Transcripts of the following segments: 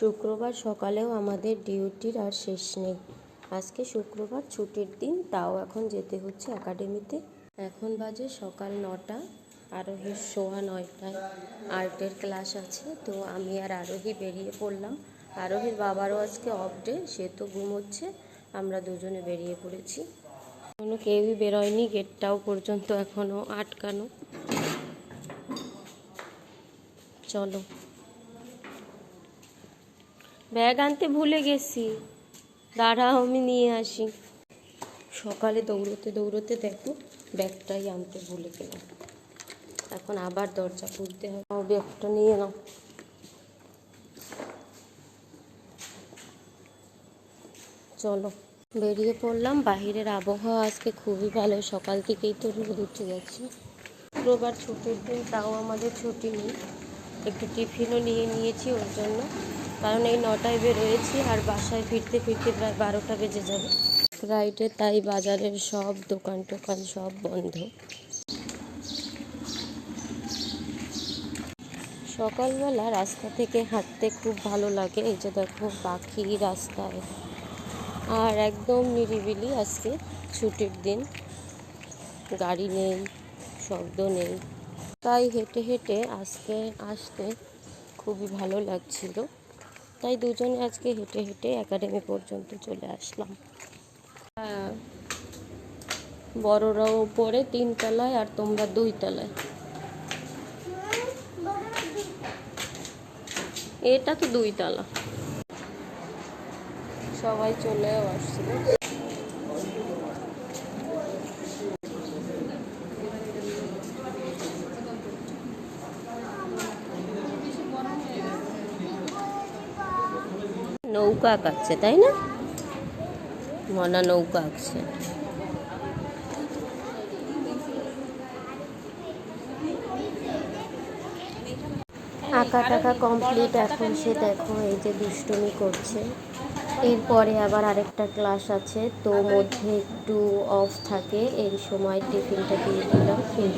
শুক্রবার সকালেও আমাদের ডিউটির আর শেষ নেই। আজকে শুক্রবার ছুটির দিন, তাও এখন যেতে হচ্ছে একাডেমিতে। এখন বাজে সকাল নটা, আরোহীর সোয়া নয়টায়। আর্টের ক্লাস আছে, তো আমি আর আরোহী বেরিয়ে পড়লাম। আরোহীর বাবারও আজকে অফ ডে সে তো ঘুমোচ্ছে, আমরা দুজনে বেরিয়ে পড়েছি। কোনো কেউই বেরোয়নি, গেটটাও পর্যন্ত এখনও আটকানো। চলো। ব্যাগ আনতে ভুলে গেছি। দাঁড়াও আমি নিয়ে আসি। সকালে দৌড়তে দৌড়তে দেখো, ব্যাগটাই আনতে ভুলে গেলাম। এখন আবার দরজা খুলতে হবে। ব্যাগটা নিয়ে নাও। চলো, বেরিয়ে পড়লাম। বাহিরের আবহাওয়া আজকে খুবই ভালো। সকাল থেকেই তো রোদ উঠে যাচ্ছে শুক্রবার ছুটির দিন, তাও আমাদের ছুটি নেই। একটু টিফিনও নিয়ে নিয়েছি ওর জন্য। কারণ এই নটায় বেরোয়েছি আর বাসায় ফিরতে ফিরতে প্রায় বারোটা বেজে যাবে। ফ্রাইডে তাই বাজারের সব দোকান টোকান সব বন্ধ। সকালবেলা রাস্তা থেকে হাঁটতে খুব ভালো লাগে। এই যে দেখো পাখি রাস্তায়। আর একদম নিরিবিলি আজকে ছুটির দিন। গাড়ি নেই, শব্দ নেই। তাই হেঁটে হেঁটে আজকে আসতে খুবই ভালো লাগছিল। তাই দুজনে আজকে হেঁটে হেঁটে একাডেমি পর্যন্ত চলে আসলাম। হ্যাঁ বড়রাও উপরে তিনতলায় আর তোমরা দুই তলায় এটা তো দুই তলা সবাই চলেও আসছিল নৌকা আঁকাচ্ছে তাই না? মনা নৌকা আঁকছে। আঁকা টাকা কমপ্লিট এখন সে দেখো, এই যে দুষ্টুমি করছে। এরপরে আবার আরেকটা ক্লাস আছে, তো মধ্যে একটু অফ থাকে। এই সময় টিফিনটা দিয়ে দিলাম, খেয়ে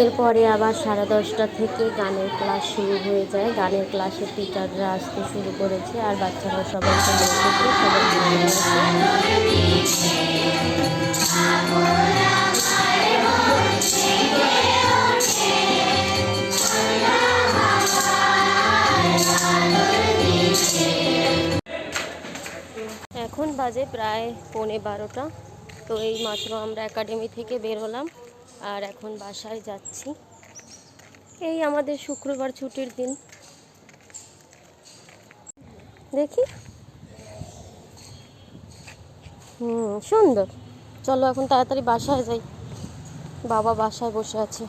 এরপরে আবার সাড়ে দশটা থেকে গানের ক্লাস শুরু হয়ে যায়। গানের ক্লাসে টিচাররা আসতে শুরু করেছে আর বাচ্চারা সবাই চলে এসেছে সবাই এখন বাজে প্রায় পৌনে বারোটা। তো এই মাত্র আমরা একাডেমি থেকে বের হলাম। আর এখন বাসায় যাচ্ছি। এই আমাদের শুক্রবার ছুটির দিন। দেখি। হুম, সুন্দর। চলো এখন তাড়াতাড়ি বাসায় যাই। বাবা বাসায় বসে আছে।